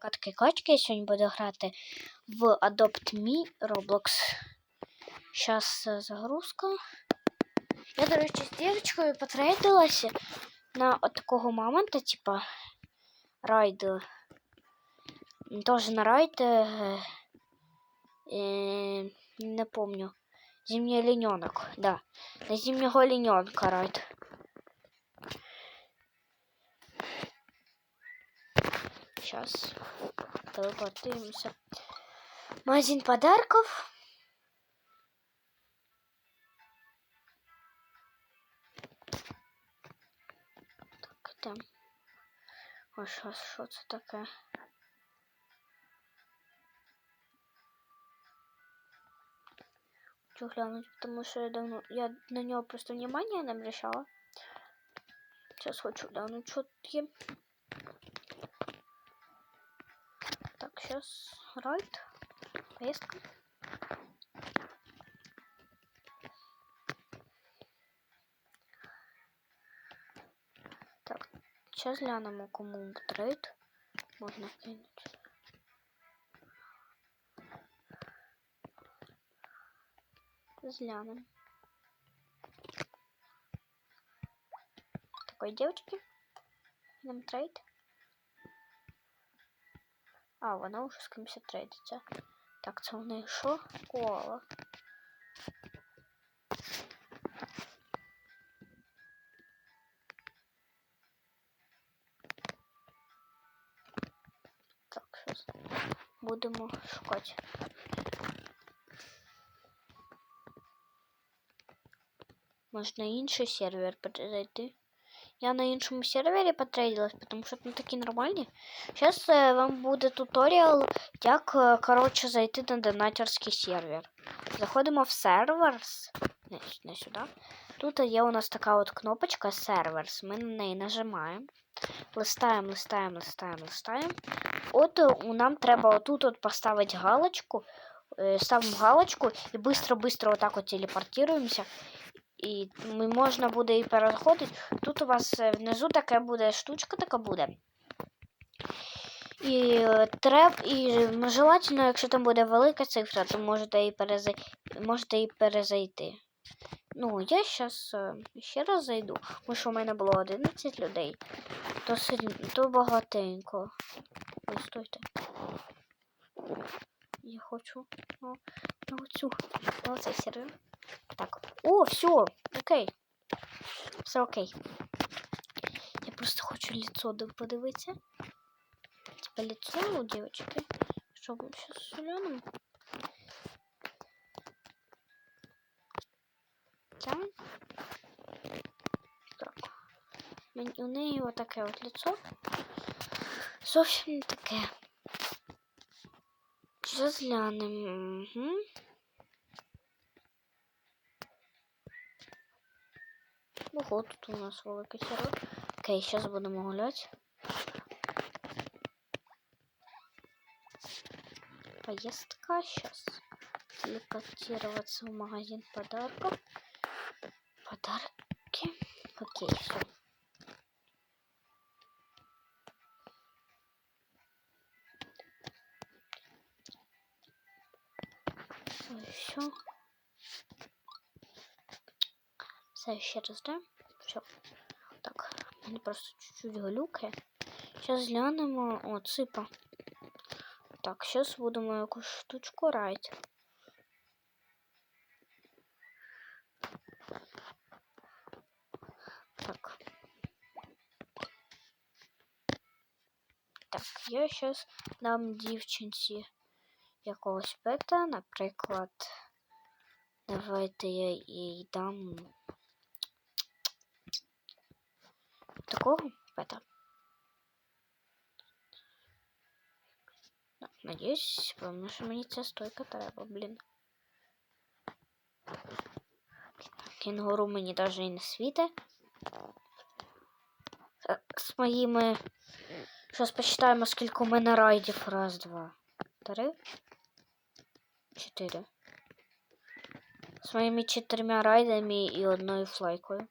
Катки качки я сьогодні буду грати в Adopt Me Roblox. Зараз загрузка. Я, до речі, з дівчинкою потрейдилася на от такого момента, типа райд. Тоже на райд. Е, е, не помню. Зимний олененок, да. На зимнего олененка райд. Сейчас телепортуемся. Магазин подарков. Так, там. Що, що це таке? Хочу потому что я давно... Я на него просто внимания не обращала. Сейчас хочу глянуть, что тут сейчас райд. Поездка. Так, сейчас глянемо, кому трейд можна кинуть. Взглянем. Такой девочки. Нам трейд. А, вона вже з кимось трейдиться. Так, це у неї що? Коала. Так, зараз будемо шукати. Можна інший сервер перейти. Я на іншому сервері потрейдилась, тому що там такі нормальні. Зараз е, вам буде туторіал, як е, коротше, зайти на донатерський сервер. Заходимо в серверс. Не, не сюди. Тут є у нас така от кнопочка серверс. Ми на неї нажимаємо. Листаємо, листаємо, листаємо, листаємо. От нам треба отут от поставити галочку. Ставимо галочку і быстро-быстро отак от телепортуємося. І можна буде і переходити. Тут у вас е, внизу таке буде штучка така буде. І е, треб, і желательно, якщо там буде велика цифра, то можете і перезай... можете і перезайти. Ну, я зараз ще раз зайду, тому що у мене було 11 людей. То то багатенько. Ой, стойте. Я хочу на, на оцю, на оцей сервер. Так. О, все, окей. Все окей. Я просто хочу лицо подивитися. Типа лицо у девочки. Что мы сейчас глянем? Там. Так. У неї отаке от лицо. Зовсім не таке. Зараз глянемо. Угу. Ого, тут у нас великий сервер. Окей, сейчас будемо гуляти. Поездка. Сейчас телепортироваться в магазин подарков. Подарки. Окей, все. Все. Все ще раз, да? Все. Так, мене просто чуть-чуть глюкає. Зараз глянемо. О, ципа. Так, зараз будемо якусь штучку райти. Так. Так, я зараз дам дівчинці якогось пета, наприклад. Давайте я їй дам такого пета. Так, Надіюсь, тому що мені ця стойка треба, блін. Кінгуру мені навіть і не світить. Е, З моїми. Зараз почитаємо, скільки у мене райдів. Раз, два, три, чотири. З моїми чотирма райдами і одною флайкою.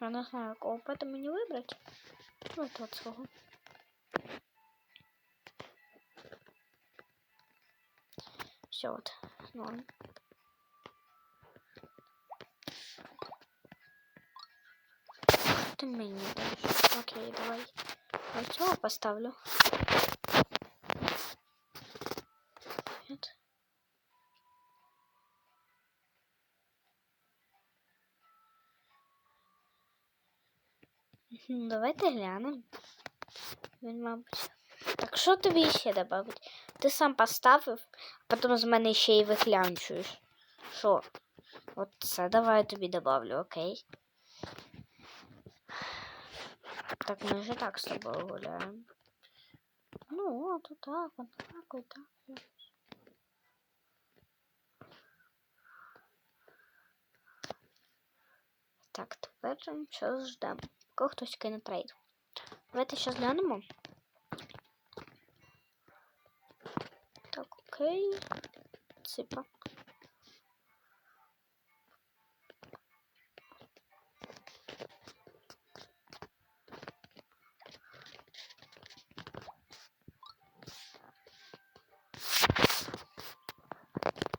Я не знаю, кого пета мені вибрати. Давайте от свого. Все, от, норм. Ты мені даєш. Окей, давай. Я цього поставлю. Мгм, Давайте глянемо. Він, мабуть. Так що тобі ще додати? Ти сам поставив, а потім з мене ще й виклянчуєш. Що? От це давай я тобі добавлю, окей. Так, ми вже так з тобою гуляємо. Ну, от так, от так, от так. Так, тепер зараз ждемо. Поки хтось кине трейд. Давайте зараз глянемо. Так, окей. Ципа.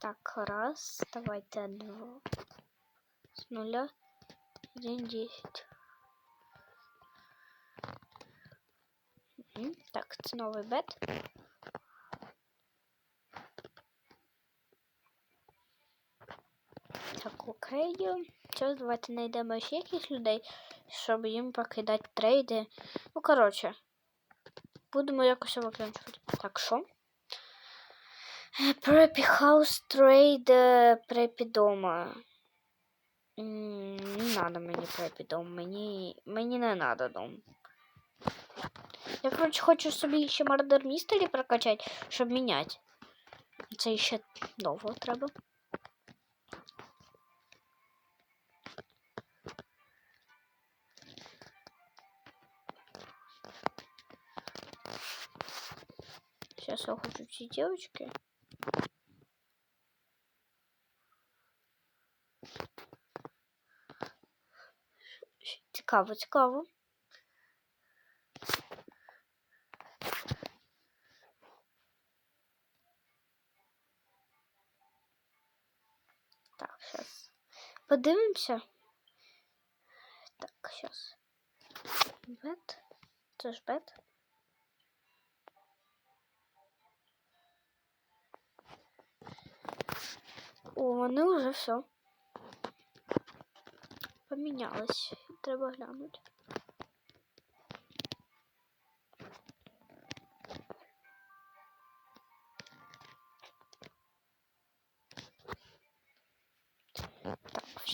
Так, раз. Давайте два. С нуля. Один десять. Так, це новий бет. Так, окей. Зараз давайте знайдемо ще якихось людей, щоб їм покидати трейди. Ну, коротше, будемо якось виключувати. Так, що? Препі хаус трейд препі дома. Не надо мені препі дом. Мені, мені не надо дом. Я, коротше, хочу собі ще Murder Mystery прокачати, щоб міняти. Це ще довго треба. Сейчас я хочу ці девочки. Цікаво, цікаво. Так, сейчас. Подивимося. Так, сейчас. Бет. Це ж бет. О, вони вже все. Помінялось. Треба глянути.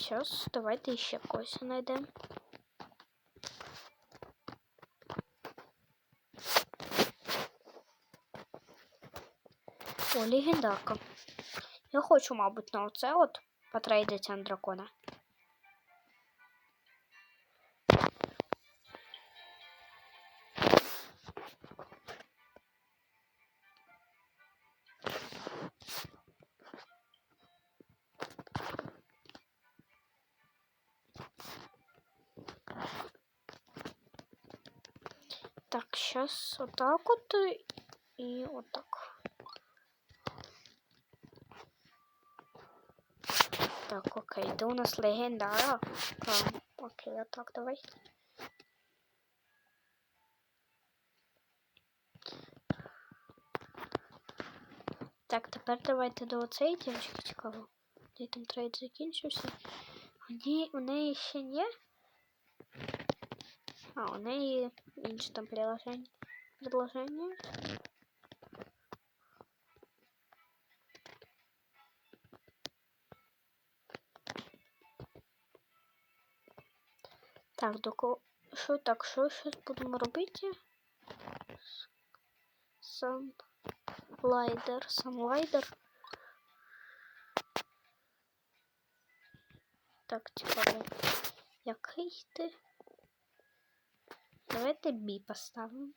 Сейчас давайте ще когось знайдемо. О, легендарка. Я хочу, мабуть, на оце от потрейдити дракона. Так, сейчас вот так вот и вот так. Так, окей, де у нас легенда? А, окей, отак, давай. Так, тепер давайте до оцеї дівчинки цікаво. Де там трейд закінчився? У неї, у неї ще є? А, у неї інше там приложення. Предложення. Так, до кого... Що так, що зараз будемо робити? Сам лайдер, сам лайдер. Так, цікаво. Який ти? Давайте бі поставимо.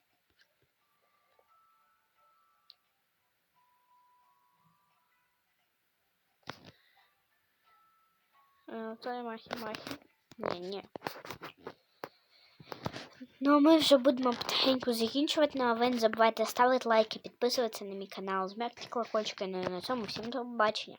Е, Це махі-махі. Ні, ні. Ну, а ми вже будемо потихеньку закінчувати. Ну, а ви не забувайте ставити лайки, підписуватися на мій канал, змерти колокольчики. Ну і на цьому всім до побачення.